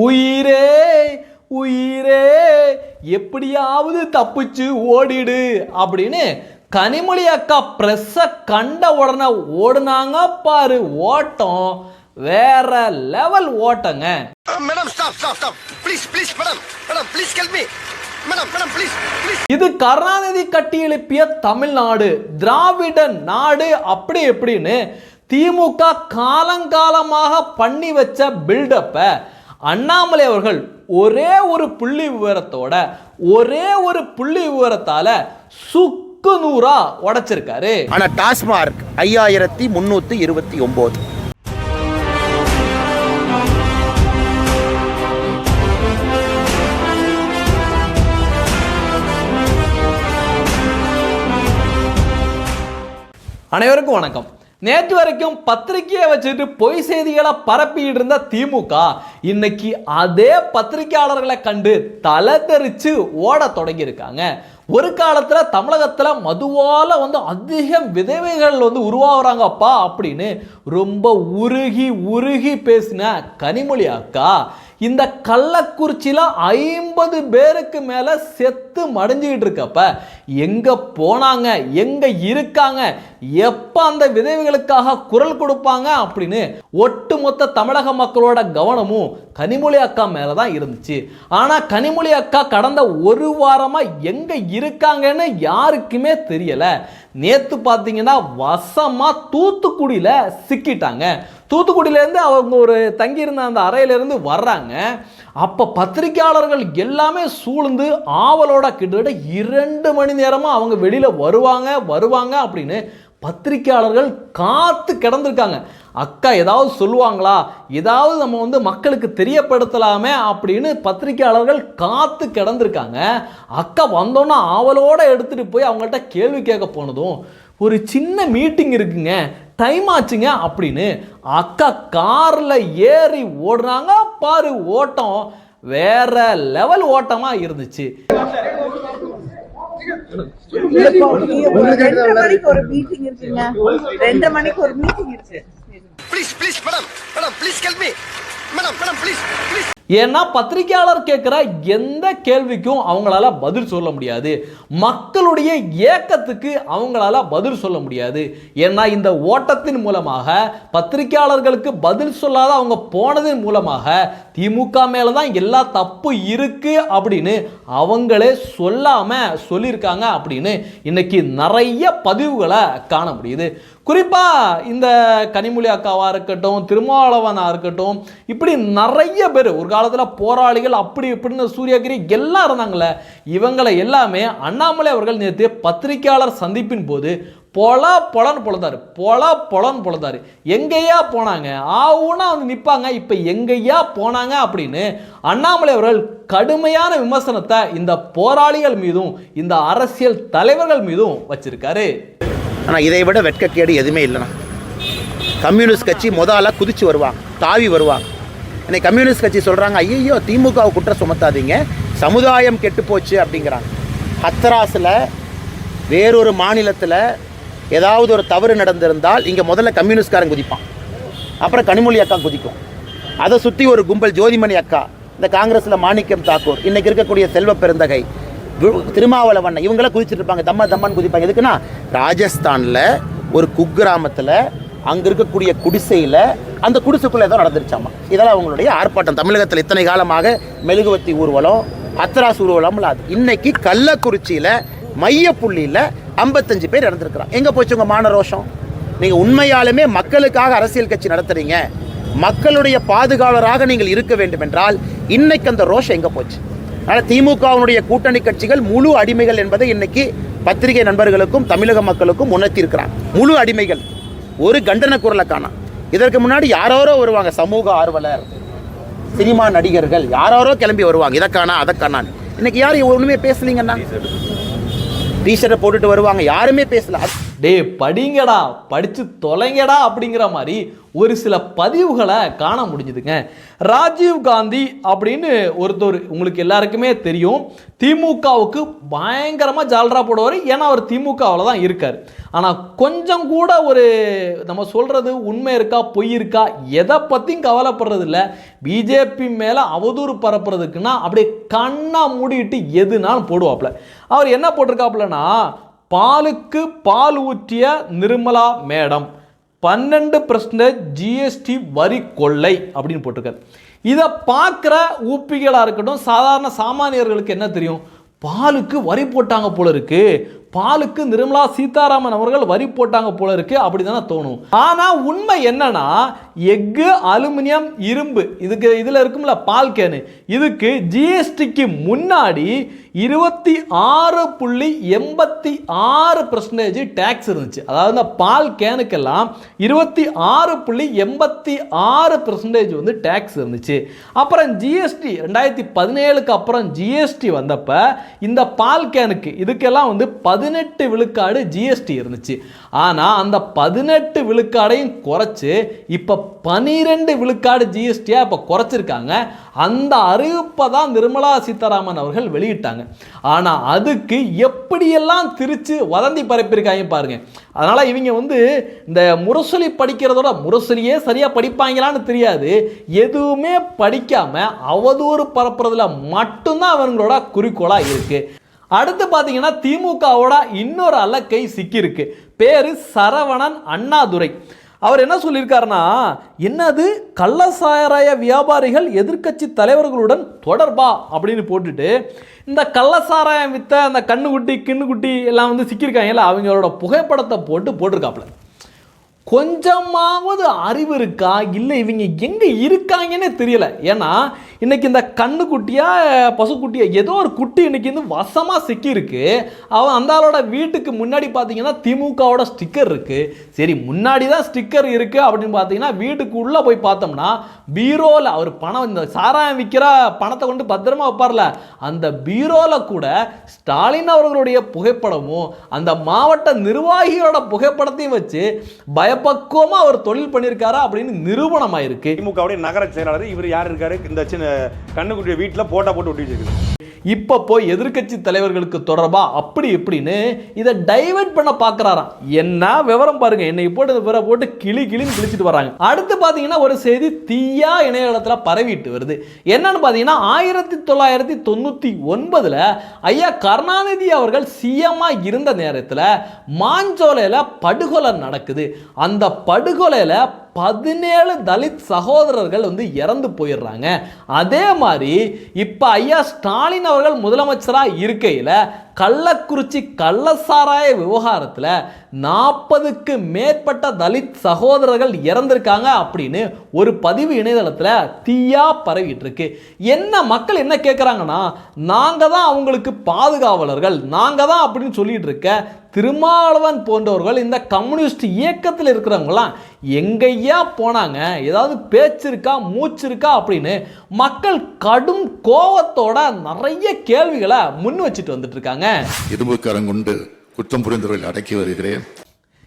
உயிரே உயிரே எப்படியாவது தப்பிச்சு ஓடிடு அப்படின்னு கனிமொழி அக்கா ப்ரெஸ்ஸை கண்ட உடனே ஓடுனாங்க பாரு ஓட்டம் வேற level ஓட்டங்க. Madam stop stop stop please please madam madam please help me madam madam please please இது கருணாநிதி கட்டி எழுப்பிய தமிழ்நாடு திராவிட நாடு அப்படி எப்படின்னு திமுக காலங்காலமாக பண்ணி வச்ச பில்டப்பை அண்ணாமலை அவர்கள் ஒரே ஒரு புள்ளி விவரத்தோட ஒரே ஒரு புள்ளி விவரத்தால சுக்கு நூறா உடைச்சிருக்காரு. ஆனா டாஸ்மார்க் ஐயாயிரத்தி முன்னூத்தி இருபத்தி ஒன்பது அனைவருக்கும் வணக்கம். நேற்று வரைக்கும் பத்திரிகையை வச்சுட்டு பொய் செய்திகளை பரப்பிட்டு இருந்த திமுக இன்னைக்கு அதே பத்திரிகையாளர்களை கண்டு தலை தெரிச்சு ஓட தொடங்கியிருக்காங்க. ஒரு காலத்தில் தமிழகத்தில் மதுவால் வந்து அதிகம் விதவைகள் வந்து உருவாகுறாங்கப்பா அப்படின்னு ரொம்ப உருகி உருகி பேசின கனிமொழி அக்கா இந்த கள்ளக்குறிச்சியில் ஐம்பது பேருக்கு மேலே செத்து மடிஞ்சுக்கிட்டு இருக்கப்ப எங்கே போனாங்க எங்கே இருக்காங்க எப்போ அந்த விதவைகளுக்காக குரல் கொடுப்பாங்க அப்படின்னு ஒட்டுமொத்த தமிழக மக்களோட கவனமும் கனிமொழி அக்கா மேலே தான் இருந்துச்சு. ஆனால் கனிமொழி அக்கா கடந்த ஒரு வாரமாக எங்கே இருக்காங்கன்னு யாருக்குமே தெரியலை. நேற்று பார்த்தீங்கன்னா வசமாக தூத்துக்குடியில் சிக்கிட்டாங்க. தூத்துக்குடியிலேருந்து அவங்க ஒரு தங்கியிருந்த அந்த அறையிலேருந்து வர்றாங்க. அப்போ பத்திரிக்கையாளர்கள் எல்லாமே சூழ்ந்து ஆவலோட கிட்டத்தட்ட இரண்டு மணி நேரமாக அவங்க வெளியில் வருவாங்க வருவாங்க அப்படின்னு பத்திரிக்கையாளர்கள் காத்து கிடந்திருக்காங்க. அக்கா ஏதாவது சொல்லுவாங்களா? ஏதாவது நம்ம வந்து மக்களுக்கு தெரியப்படுத்தலாமே அப்படின்னு பத்திரிக்கையாளர்கள் காத்து கிடந்திருக்காங்க. அக்கா வந்தோன்னா ஆவலோடு எடுத்துகிட்டு போய் அவங்கள்ட்ட கேள்வி கேட்க போனதும் ஒரு சின்ன மீட்டிங் இருக்குங்க. டைம் ஆச்சுங்க அப்படின்னு அக்கா காரில் ஏறி ஓடுறாங்க. பாரு ஓட்டம் வேற லெவல் ஓட்டமாக இருந்துச்சு. ஒரு மீட்டிங் இருக்குங்க. ரெண்டு மணிக்கு ஒரு மீட்டிங் இருக்கு. Please please madam madam please help me madam madam please please ஏன்னா பத்திரிகையாளர் கேட்குற எந்த கேள்விக்கும் அவங்களால பதில் சொல்ல முடியாது. மக்களுடைய ஏக்கத்துக்கு அவங்களால பதில் சொல்ல முடியாது. ஏன்னா இந்த ஓட்டத்தின் மூலமாக பத்திரிகையாளர்களுக்கு பதில் சொல்லாத அவங்க போனதன் மூலமாக திமுக மேலே தான் எல்லா தப்பு இருக்கு அப்படின்னு அவங்களே சொல்லாம சொல்லியிருக்காங்க அப்படின்னு இன்னைக்கு நிறைய பதிவுகளை காண முடியுது. குறிப்பாக இந்த கனிமொழி அக்காவாக இருக்கட்டும் திருமாவளவனாக இருக்கட்டும் இப்படி நிறைய பேர் ஒரு காலத்தில் போராளிகள் அப்படி இப்படின்னு சூர்யாகிரி எல்லாம் இருந்தாங்களே இவங்களை எல்லாமே அண்ணாமலை அவர்கள் நேற்று பத்திரிகையாளர் சந்திப்பின் போது பொல பொலன் பொழுதாரு பொல பொலன் பொழுதாரு எங்கேயா போனாங்க? ஆவுன்னா வந்து நிற்பாங்க இப்போ எங்கேயா போனாங்க அப்படின்னு அண்ணாமலை அவர்கள் கடுமையான விமர்சனத்தை இந்த போராளிகள் மீதும் இந்த அரசியல் தலைவர்கள் மீதும் வச்சிருக்காரு. ஆனா இதை விட வெட்கக்கேடு எதுவுமே இல்லைண்ணா. கம்யூனிஸ்ட் கட்சி முதல்ல குதிச்சு வருவாங்க தாவி வருவாங்க. இன்னைக்கு கம்யூனிஸ்ட் கட்சி சொல்கிறாங்க ஐயோ திமுகவை குற்றம் சுமத்தாதீங்க சமுதாயம் கெட்டு போச்சு அப்படிங்கிறாங்க. ஹத்ராஸில் வேறொரு மாநிலத்தில் ஏதாவது ஒரு தவறு நடந்திருந்தால் இங்கே முதல்ல கம்யூனிஸ்ட்காரன் குதிப்பான். அப்புறம் கனிமொழி அக்கா குதிக்கும். அதை சுற்றி ஒரு கும்பல் ஜோதிமணி அக்கா இந்த காங்கிரஸில் மாணிக்கம் தாக்கூர் இன்றைக்கி இருக்கக்கூடிய செல்வ பெருந்தகை வி- திருமாவளவன் இவங்களாம் குதிச்சிட்டு இருப்பாங்க தம்மா தம்மான்னு குதிப்பாங்க. எதுக்குன்னா ராஜஸ்தானில் ஒரு குக்கிராமத்தில் அங்கே இருக்கக்கூடிய குடிசையில் அந்த குடிசைக்குள்ளே ஏதோ நடந்துருச்சாமா? இதெல்லாம் அவங்களுடைய ஆர்ப்பாட்டம். தமிழகத்தில் இத்தனை காலமாக மெழுகுவத்தி ஊர்வலம் அத்தராஸ் ஊர்வலம் அது. இன்னைக்கு கள்ளக்குறிச்சியில் மையப்புள்ளியில் ஐம்பத்தஞ்சு பேர் இறந்துருக்குறாங்க. எங்கே போச்சு உங்கள் மான ரோஷம்? நீங்கள் உண்மையாலுமே மக்களுக்காக அரசியல் கட்சி நடத்துகிறீங்க மக்களுடைய பாதுகாவலராக நீங்கள் இருக்க வேண்டும் என்றால் இன்னைக்கு அந்த ரோஷம் எங்கே போச்சு? அதனால் திமுகவினுடைய கூட்டணி கட்சிகள் முழு அடிமைகள் என்பதை இன்னைக்கு பத்திரிகை நண்பர்களுக்கும் தமிழக மக்களுக்கும் உணர்த்தியிருக்கிறாங்க. முழு அடிமைகள். ஒரு கண்டன குரலை காணும் இதற்கு முன்னாடி யாரோரோ வருவாங்க சமூக ஆர்வலர் சினிமா நடிகர்கள் யாரோரோ கிளம்பி வருவாங்க. இதை காணா அதை காணான்னு இன்னைக்கு யாரும் ஒன்றுமே பேசலீங்கன்னா டிஷர்ட்டை போட்டுட்டு வருவாங்க யாருமே பேசல. டே டேய் படிங்கடா படித்து தொலைங்கடா அப்படிங்கிற மாதிரி ஒரு சில பதிவுகளை காண முடிஞ்சுதுங்க. ராஜீவ் காந்தி அப்படின்னு ஒருத்தர் உங்களுக்கு எல்லாருக்குமே தெரியும் திமுகவுக்கு பயங்கரமாக ஜால்ரா போடுவார். ஏன்னா அவர் திமுகவில் தான் இருக்கார். ஆனால் கொஞ்சம் கூட ஒரு நம்ம சொல்கிறது உண்மை இருக்கா பொய் இருக்கா எதை பற்றியும் கவலைப்படுறது இல்லை. பிஜேபி மேலே அவதூறு பரப்புறதுக்குன்னா அப்படியே கண்ணா மூடிட்டு எதுனாலும் போடுவாப்புல. அவர் என்ன போட்டிருக்காப்லன்னா பாலுக்கு பால் ஊற்றிய நிர்மலா மேடம். பன்னெண்டு பர்சன்டேஜ் ஜிஎஸ்டி வரி கொள்ளை அப்படின்னு போட்டிருக்காரு. இதை பார்க்குற ஊப்பிகளாக இருக்கட்டும் சாதாரண சாமானியர்களுக்கு என்ன தெரியும்? பாலுக்கு வரி போட்டாங்க போல இருக்கு. பாலுக்கு நிர்மலா சீதாராமன் அவர்கள் வரி போட்டாங்க போல இருக்கு அப்படி தானே தோணும். ஆனால் உண்மை என்னன்னா எஃகு அலுமினியம் இரும்பு இதுக்கு இதில் இருக்கும்ல பால் கேனு. இதுக்கு ஜிஎஸ்டிக்கு முன்னாடி இருபத்தி ஆறு புள்ளி எண்பத்தி ஆறு பர்சன்டேஜ் டேக்ஸ் இருந்துச்சு. அதாவது இந்த பால் கேனுக்கெல்லாம் இருபத்தி ஆறு புள்ளி எண்பத்தி ஆறு பர்சன்டேஜ் வந்து டேக்ஸ் இருந்துச்சு. அப்புறம் ஜிஎஸ்டி ரெண்டாயிரத்தி பதினேழுக்கு அப்புறம் ஜிஎஸ்டி வந்தப்போ இந்த பால் கேனுக்கு இதுக்கெல்லாம் வந்து பதினெட்டு விழுக்காடு ஜிஎஸ்டி இருந்துச்சு. ஆனால் அந்த பதினெட்டு விழுக்காடையும் குறைச்சி இப்போ பனிரெண்டு விழுக்காடு ஜிஎஸ்டியாக இப்போ குறைச்சிருக்காங்க. அந்த அறிவிப்பை தான் நிர்மலா சீதாராமன் அவர்கள் வெளியிட்டாங்க. ஆனால் அதுக்கு எப்படியெல்லாம் திரிச்சு வதந்தி பரப்பியிருக்காங்க பாருங்க. அதனால் இவங்க வந்து இந்த முரசொலி படிக்கிறதோட முரசொலியே சரியாக படிப்பாங்களான்னு தெரியாது. எதுவுமே படிக்காமல் அவதூறு பரப்புறதுல மட்டும்தான் அவங்களோட குறிக்கோளாக இருக்குது அடுத்து பார்த்தீங்கன்னா திமுகவோட இன்னொரு அலக்கை சிக்கியிருக்கு. பேர் சரவணன் அண்ணாதுரை. அவர் என்ன சொல்லியிருக்காருன்னா என்னது கள்ளசாராய வியாபாரிகள் எதிர்க்கட்சி தலைவர்களுடன் தொடர்பா? அப்படின்னு போட்டுட்டு இந்த கள்ளசாராயம் வித்த அந்த கண்ணுக்குட்டி கிண்ணுக்குட்டி எல்லாம் வந்து சிக்கியிருக்காங்கல்ல அவங்களோட புகைப்படத்தை போட்டு போட்டிருக்காப்புல. கொஞ்சமாவது அறிவு இருக்கா? இல்லை இவங்க எங்கே இருக்காங்கன்னே தெரியல. ஏன்னா இன்றைக்கி இந்த கண்ணுக்குட்டியா பசுக்குட்டியா ஏதோ ஒரு குட்டி இன்றைக்கி வந்து வசமாக சிக்கியிருக்கு. அவன் அந்த ஆளோட வீட்டுக்கு முன்னாடி பார்த்தீங்கன்னா திமுகவோட ஸ்டிக்கர் இருக்குது சரி முன்னாடி தான் ஸ்டிக்கர் இருக்குது அப்படின்னு பார்த்தீங்கன்னா வீட்டுக்கு உள்ளே போய் பார்த்தோம்னா பீரோவில் அவர் பணம் இந்த சாராயம் விற்கிற பணத்தை கொண்டு பத்திரமா வைப்பார்ல. அந்த பீரோவில் கூட ஸ்டாலின் அவர்களுடைய புகைப்படமும் அந்த மாவட்ட நிர்வாகியோட புகைப்படத்தையும் வச்சு பயப்பக்குவமாக அவர் தொழில் பண்ணியிருக்காரா அப்படின்னு நிரூபணமாயிருக்கு. திமுகவுடைய நகர செயலாளர் இவர் யார் இருக்காரு? இந்த சின்ன கண்ணுக்குட்டிய வீட்டில் போட்டா போட்டு ஒட்டி வச்சிருக்கு இப்போ போய் எதிர்க்கட்சி தலைவர்களுக்கு தொடர்பாக அப்படி இப்படின்னு இதை டைவர்ட் பண்ண பார்க்குறாராம் என்ன விவரம் பாருங்க. என்னை போட்டு இந்த விவரம் போட்டு கிளி கிளின்னு கிழிச்சிட்டு வராங்க. அடுத்து பார்த்தீங்கன்னா ஒரு செய்தி தீயா இணையதளத்தில் பரவிட்டு வருது. என்னன்னு பார்த்தீங்கன்னா ஆயிரத்தி தொள்ளாயிரத்தி தொண்ணூற்றி ஒன்பதில் ஐயா கருணாநிதி அவர்கள் சிஎம்மாக இருந்த நேரத்தில் மாஞ்சோலையில் படுகொலை நடக்குது. அந்த படுகொலையில் பதினேழு தலித் சகோதரர்கள் வந்து இறந்து போயிடுறாங்க. அதே மாதிரி இப்போ ஐயா ஸ்டாலின் அவர்கள் முதலமைச்சராக இருக்கையில் கள்ளக்குறிச்சி கள்ளசாராய விவகாரத்தில் நாற்பதுக்கு மேற்பட்ட தலித் சகோதரர்கள் இறந்திருக்காங்க அப்படின்னு ஒரு பதிவு இணையதளத்தில் தீயா பரவிட்டு இருக்கு என்ன மக்கள் என்ன கேட்குறாங்கன்னா நாங்கள் தான் அவங்களுக்கு பாதுகாவலர்கள் நாங்கள் தான் அப்படின்னு சொல்லிட்டு இருக்க திருமாவளவன் போன்றவர்கள் இந்த கம்யூனிஸ்ட் இயக்கத்தில் இருக்கிறவங்களாம் எங்கேயா போனாங்க? ஏதாவது பேச்சு இருக்கா மூச்சு இருக்கா அப்படின்னு மக்கள் கடும் கோபத்தோட நிறைய கேள்விகளை முன் வச்சுட்டு வந்துட்டு இருக்காங்க. இரும்புக்காரங்கொண்டு குற்றம் புரிந்தவர்கள் அடக்கி வருகிறேன்.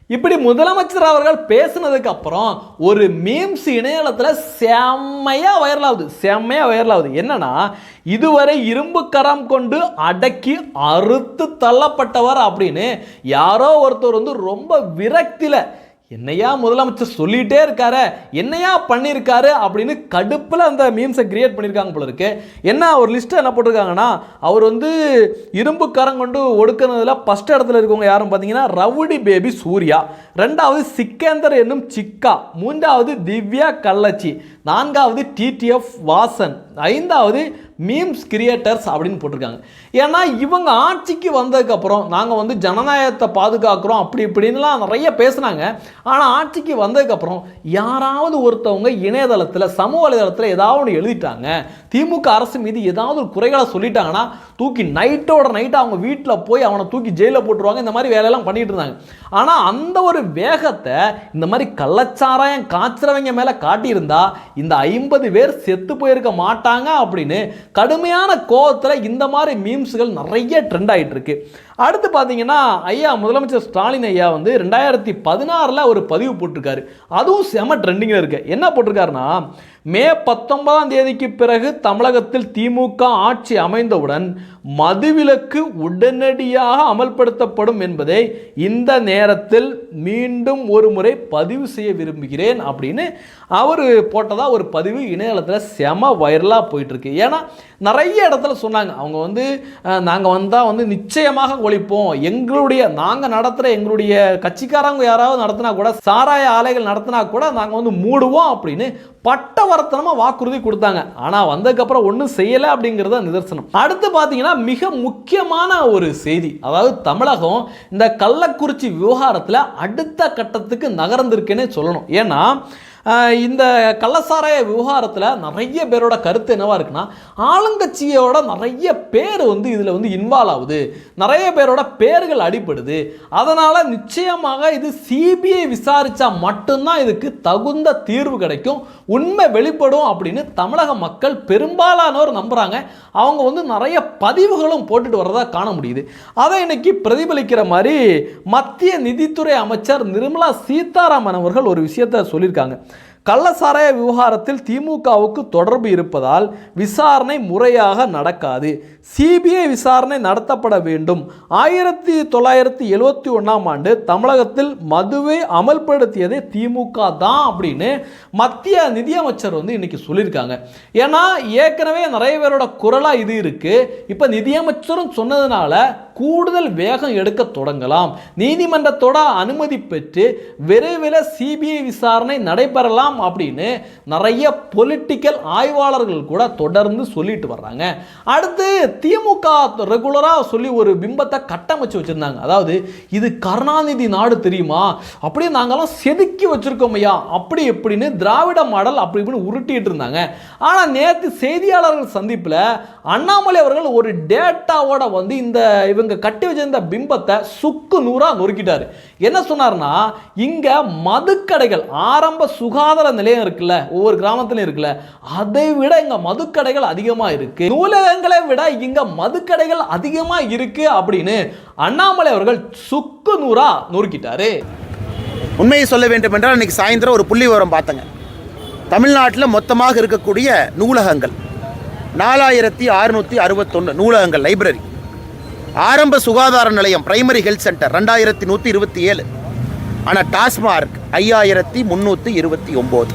இப்படி முதலமைச்சர் அவர்கள் பேசினதுக்கு அப்புறம் ஒரு மீம்ஸ் இணையதளத்தில் செம்மையாக வைரல் ஆகுது. செம்மையா வைரல் ஆகுது. என்னன்னா இதுவரை இரும்பு கரம் கொண்டு அடக்கி அறுத்து தள்ளப்பட்டவர் அப்படின்னு யாரோ ஒருத்தர் வந்து ரொம்ப விரக்தியில் என்னையா முதலமைச்சர் சொல்லிகிட்டே இருக்காரு? என்னையா பண்ணியிருக்காரு? அப்படின்னு கடுப்பில் அந்த மீம்ஸை கிரியேட் பண்ணியிருக்காங்க போல இருக்கு. என்ன ஒரு லிஸ்ட்டை என்ன போட்டிருக்காங்கன்னா அவர் வந்து இரும்பு கரம் கொண்டு ஒடுக்குனதுல ஃபஸ்ட் இடத்துல இருக்கவங்க யாரும் பார்த்தீங்கன்னா ரவுடி பேபி சூர்யா. ரெண்டாவது சிக்கேந்தர் என்னும் சிக்கா. மூன்றாவது திவ்யா கள்ளச்சி. நான்காவது டிடிஎஃப் வாசன். ஐந்தாவது மீம்ஸ் கிரியேட்டர்ஸ் அப்படின்னு போட்டிருக்காங்க. ஏன்னா இவங்க ஆட்சிக்கு வந்ததுக்கப்புறம் நாங்கள் வந்து ஜனநாயகத்தை பாதுகாக்கிறோம் அப்படி இப்படின்லாம் நிறைய பேசுனாங்க. ஆனால் ஆட்சிக்கு வந்ததுக்கப்புறம் யாராவது ஒருத்தவங்க இணையதளத்தில் சமூக வலைதளத்தில் ஏதாவது ஒன்று எழுதிட்டாங்க திமுக அரசு மீது ஏதாவது ஒரு குறைகளை சொல்லிட்டாங்கன்னா தூக்கி நைட்டோட நைட்டு அவங்க வீட்டில் போய் அவனை தூக்கி ஜெயிலில் போட்டுருவாங்க இந்த மாதிரி வேலையெல்லாம் பண்ணிட்டு இருந்தாங்க. ஆனால் அந்த ஒரு வேகத்தை இந்த மாதிரி கள்ளச்சாராயம் காய்ச்சறவங்க மேலே காட்டியிருந்தா இந்த ஐம்பது பேர் செத்து போயிருக்க மாட்டாங்க அப்படின்னு கடுமையான கோபத்தில் இந்த மாதிரி மீம்ஸுகள் நிறைய ட்ரெண்ட் ஆகிட்டு இருக்கு. அடுத்து பார்த்தீங்கன்னா ஐயா முதலமைச்சர் ஸ்டாலின் ஐயா வந்து ரெண்டாயிரத்தி பதினாறில் ஒரு பதிவு போட்டிருக்காரு. அதுவும் செம ட்ரெண்டிங்கில் இருக்கு. என்ன போட்டிருக்காருன்னா மே பத்தொன்பதாம் தேதிக்கு பிறகு தமிழகத்தில் திமுக ஆட்சி அமைந்தவுடன் மதுவிலக்கு உடனடியாக அமல்படுத்தப்படும் என்பதை இந்த நேரத்தில் மீண்டும் ஒரு முறை பதிவு செய்ய விரும்புகிறேன் அப்படின்னு அவர் போட்டதாக ஒரு பதிவு இணையதளத்தில் செம வைரலாக போயிட்டுருக்கு. ஏன்னா நிறைய இடத்துல சொன்னாங்க. அவங்க வந்து நாங்கள் வந்தால் வந்து நிச்சயமாக ஒழிப்போம். எங்களுடைய நாங்கள் நடத்துகிற எங்களுடைய கட்சிக்காரங்க யாராவது நடத்தினா கூட சாராய ஆலைகள் நடத்தினா கூட நாங்கள் வந்து மூடுவோம் அப்படின்னு பட்டவர்த்தனமாக வாக்குறுதி கொடுத்தாங்க. ஆனால் வந்ததுக்கப்புறம் ஒன்றும் செய்யலை அப்படிங்கிறத நிதர்சனம். அடுத்து பார்த்தீங்கன்னா மிக முக்கியமான ஒரு செய்தி. அதாவது தமிழகம் இந்த கள்ளக்குறிச்சி விவகாரத்தில் அடுத்த கட்டத்துக்கு நகர்ந்திருக்குன்னே சொல்லணும். ஏன்னா இந்த கள்ளசாராய விவகாரத்தில் நிறைய பேரோட கருத்து என்னவா இருக்குன்னா ஆளுங்கட்சியோட நிறைய பேர் வந்து இதில் வந்து இன்வால்வ் ஆகுது. நிறைய பேரோட பேர்கள் அடிபடுது. அதனால் நிச்சயமாக இது சிபிஐ விசாரித்தா மட்டும்தான் இதுக்கு தகுந்த தீர்வு கிடைக்கும். உண்மை வெளிப்படும் அப்படின்னு தமிழக மக்கள் பெரும்பாலானோர் நம்புகிறாங்க அவங்க வந்து நிறைய பதிவுகளும் போட்டுட்டு வர்றதா காண முடியுது. அதை இன்னைக்கு பிரதிபலிக்கிற மாதிரி மத்திய நிதித்துறை அமைச்சர் நிர்மலா சீதாராமன் அவர்கள் ஒரு விஷயத்தை சொல்லியிருக்காங்க. கள்ளசாராய விவகாரத்தில் திமுகவுக்கு தொடர்பு இருப்பதால் விசாரணை முறையாக நடக்காது. சிபிஐ விசாரணை நடத்தப்பட வேண்டும். ஆயிரத்தி தொள்ளாயிரத்தி எழுபத்தி ஒன்றாம் ஆண்டு தமிழகத்தில் மதுவை அமல்படுத்தியதே திமுக தான் அப்படின்னு மத்திய நிதியமைச்சர் வந்து இன்னைக்கு சொல்லியிருக்காங்க. ஏன்னா ஏற்கனவே நிறைய பேரோட குரலாக இது இருக்கு. இப்போ நிதியமைச்சரும் சொன்னதுனால கூடுதல் வேகம் எடுக்க தொடங்கலாம். நீதிமன்றத்தோட அனுமதி பெற்று விரைவில் சிபிஐ விசாரணை நடைபெறலாம் அப்படின்னு நிறைய பொலிட்டிக்கல் ஆய்வாளர்கள் கூட தொடர்ந்து சொல்லிட்டு வர்றாங்க. அடுத்து திமுக ரெகுலராக சொல்லி ஒரு பிம்பத்தை கட்டமைச்சு வச்சுருந்தாங்க. அதாவது இது கருணாநிதி நாடு தெரியுமா? அப்படியே நாங்கள்லாம் செதுக்கி வச்சுருக்கோம் ஐயா. அப்படி எப்படின்னு திராவிட மாடல் அப்படி இப்படின்னு உருட்டிட்டு இருந்தாங்க. ஆனால் நேற்று செய்தியாளர்கள் சந்திப்பில் அண்ணாமலை அவர்கள் ஒரு டேட்டாவோட வந்து இந்த இவங்க கட்டி வச்சிருந்த பிம்பத்தை சுக்கு நூறா நொறுக்கிட்டார். என்ன சொன்னார்னா இங்க மதுக்கடைகள் ஆரம்ப சுகாதார நிலையம் இருக்குல்ல ஒவ்வொரு கிராமத்துலையும் இருக்குல்ல அதை விட இங்க மதுக்கடைகள் அதிகமா இருக்கு. நூலகங்களை விட இங்க மதுக்கடைகள் அதிகமா இருக்கு அப்படின்னு அண்ணாமலை அவர்கள் சுக்கு நூறா நொறுக்கிட்டாரு. உண்மையை சொல்ல வேண்டும் என்றால் இன்னைக்கு சாயந்தரம் ஒரு புள்ளி விவரம் பார்த்தங்க. தமிழ்நாட்டில் மொத்தமாக இருக்கக்கூடிய நூலகங்கள் நாலாயிரத்தி அறுநூற்றி அறுபத்தொன்று நூலகங்கள் லைப்ரரி ஆரம்ப சுகாதார நிலையம் பிரைமரி ஹெல்த் சென்டர் ரெண்டாயிரத்தி நூற்றி இருபத்தி ஏழு. ஆனால் டாஸ்மார்க் ஐயாயிரத்தி முந்நூற்றி இருபத்தி ஒம்பது.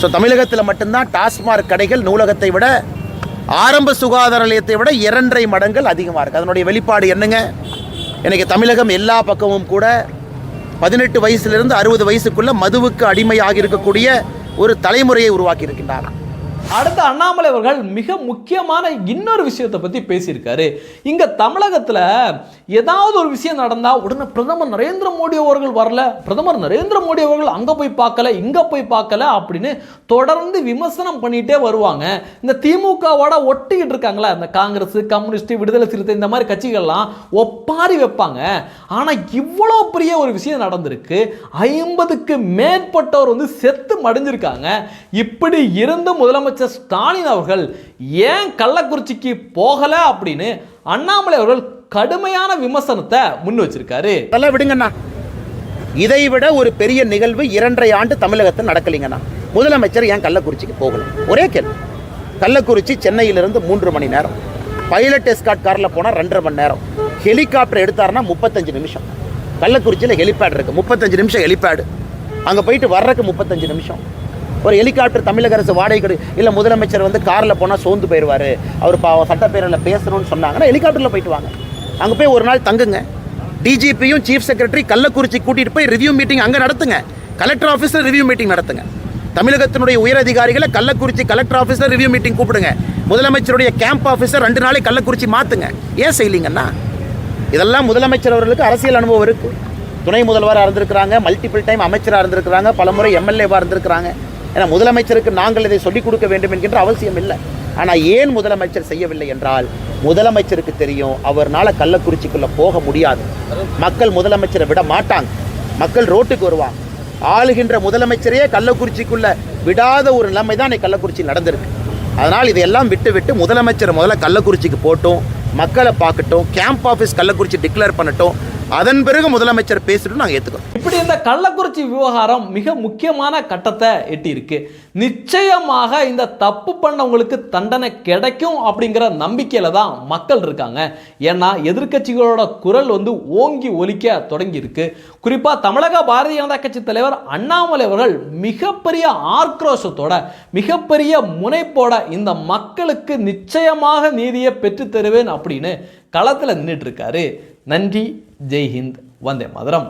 ஸோ தமிழகத்தில் மட்டும்தான் டாஸ்மார்க் கடைகள் நூலகத்தை விட ஆரம்ப சுகாதார நிலையத்தை விட இரண்டரை மடங்கள் அதிகமாக இருக்குது அதனுடைய வெளிப்பாடு என்னங்க? எனக்கு தமிழகம் எல்லா பக்கமும் கூட பதினெட்டு வயசுலேருந்து அறுபது வயசுக்குள்ளே மதுவுக்கு அடிமையாக இருக்கக்கூடிய ஒரு தலைமுறையை உருவாக்கியிருக்கின்றார் அடுத்து அண்ணாமலை அவர்கள் மிக முக்கியமான இன்னொரு விஷயத்தை பற்றி பேசியிருக்காரு. இங்கே தமிழகத்தில் ஏதாவது ஒரு விஷயம் நடந்தால் உடனே பிரதமர் நரேந்திர மோடி அவர்கள் வரல பிரதமர் நரேந்திர மோடி அவர்கள் அங்கே போய் பார்க்கல இங்கே போய் பார்க்கல அப்படின்னு தொடர்ந்து விமர்சனம் பண்ணிகிட்டே வருவாங்க. இந்த திமுகவோட ஒட்டிக்கிட்டு இருக்காங்களா இந்த காங்கிரஸ் கம்யூனிஸ்ட் விடுதலை சிறுத்தை இந்த மாதிரி கட்சிகள்லாம் ஒப்பாரி வைப்பாங்க. ஆனால் இவ்வளோ பெரிய ஒரு விஷயம் நடந்திருக்கு. ஐம்பதுக்கு மேற்பட்டவர் வந்து செத்து மடிஞ்சிருக்காங்க. இப்படி இருந்து முதலமைச்சர் ஸ்டாலின் அவர்கள் ஏன் கள்ளக்குறிச்சிக்கு போகல அப்படின்னு அண்ணாமலை அவர்கள் கடுமையான விமர்சனத்தை முன் வச்சிருக்காரு. அதெல்லாம் விடுங்கண்ணா. இதை விட ஒரு பெரிய நிகழ்வு இரண்டரை ஆண்டு தமிழகத்தில் நடக்கலைங்கண்ணா. முதலமைச்சர் ஏன் கள்ளக்குறிச்சிக்கு போகல? ஒரே கேள்வி. கள்ளக்குறிச்சி சென்னையிலிருந்து மூன்று மணி நேரம். பைலட் எஸ்காட் காரில் போனால் ரெண்டரை மணி நேரம். ஹெலிகாப்டர் எடுத்தாருன்னா முப்பத்தஞ்சு நிமிஷம். கள்ளக்குறிச்சியில் ஹெலிபேட் இருக்குது முப்பத்தஞ்சு நிமிஷம் ஹெலிபேடு அங்கே போயிட்டு வர்றதுக்கு முப்பத்தஞ்சு நிமிஷம். ஒரு ஹெலிகாப்டர் தமிழக அரசு வாடகை கொடு இல்லை முதலமைச்சர் வந்து காரில் போனால் சோர்ந்து போயிடுவார் அவர் பா சட்டப்பேரவையில் பேசணும்னு சொன்னாங்கன்னா ஹெலிகாப்டரில் போயிட்டு வாங்க. அங்கே போய் ஒரு நாள் தங்குங்க. டிஜிபியும் சீஃப் செக்ரட்டரி கள்ளக்குறிச்சி கூட்டிகிட்டு போய் ரிவ்யூ மீட்டிங் அங்கே நடத்துங்க. கலெக்டர் ஆஃபீஸில் ரிவ்யூ மீட்டிங் நடத்துங்க. தமிழகத்தினுடைய உயர் அதிகாரிகளை கள்ளக்குறிச்சி கலெக்டர் ஆஃபீஸில் ரிவ்யூ மீட்டிங் கூப்பிடுங்க. முதலமைச்சருடைய கேம்ப் ஆஃபீஸர் ரெண்டு நாளை கள்ளக்குறிச்சி மாற்றுங்க ஏன் செய்யலீங்கன்னா? இதெல்லாம் முதலமைச்சர் அவர்களுக்கு அரசியல் அனுபவம் இருக்குது துணை முதல்வராக இருந்திருக்கிறாங்க மல்டிபிள் டைம் அமைச்சராக இருந்திருக்கிறாங்க பலமுறை எம்எல்ஏவாக இருந்திருக்கிறாங்க. ஏன்னா முதலமைச்சருக்கு நாங்கள் இதை சொல்லிக் கொடுக்க வேண்டும் என்கின்ற அவசியம் இல்லை. ஆனால் ஏன் முதலமைச்சர் செய்யவில்லை என்றால் முதலமைச்சருக்கு தெரியும் அவர்னால கள்ளக்குறிச்சிக்குள்ளே போக முடியாது. மக்கள் முதலமைச்சரை விட மாட்டாங்க. மக்கள் ரோட்டுக்கு வருவாங்க. ஆளுகின்ற முதலமைச்சரையே கள்ளக்குறிச்சிக்குள்ளே விடாத ஒரு நிலைமை தான் இன்னைக்கு கள்ளக்குறிச்சி நடந்திருக்கு. அதனால் இதையெல்லாம் விட்டு விட்டு முதலமைச்சர் முதல்ல கள்ளக்குறிச்சிக்கு போட்டும் மக்களை பார்க்கட்டும் கேம்ப் ஆஃபீஸ் கள்ளக்குறிச்சி டிக்ளேர் பண்ணட்டும் அதன் பிறகு முதலமைச்சர் பேசிட்டு நாங்கள் ஏற்றுக்கிறோம் இப்படி இந்த கள்ளக்குறிச்சி விவகாரம் மிக முக்கியமான கட்டத்தை எட்டியிருக்கு. நிச்சயமாக இந்த தப்பு பண்ணவங்களுக்கு தண்டனை கிடைக்கும் அப்படிங்கிற நம்பிக்கையில தான் மக்கள் இருக்காங்க. ஏன்னா எதிர்க்கட்சிகளோட குரல் வந்து ஓங்கி ஒலிக்க தொடங்கியிருக்கு. குறிப்பாக தமிழக பாரதிய ஜனதா கட்சி தலைவர் அண்ணாமலை அவர்கள் மிகப்பெரிய ஆக்ரோஷத்தோட மிகப்பெரிய முனைப்போட இந்த மக்களுக்கு நிச்சயமாக நீதியை பெற்றுத்தருவேன் அப்படின்னு களத்தில் நின்றுட்டு இருக்காரு. நன்றி ஜெய் ஹிந்த் வந்தே மதுரம்.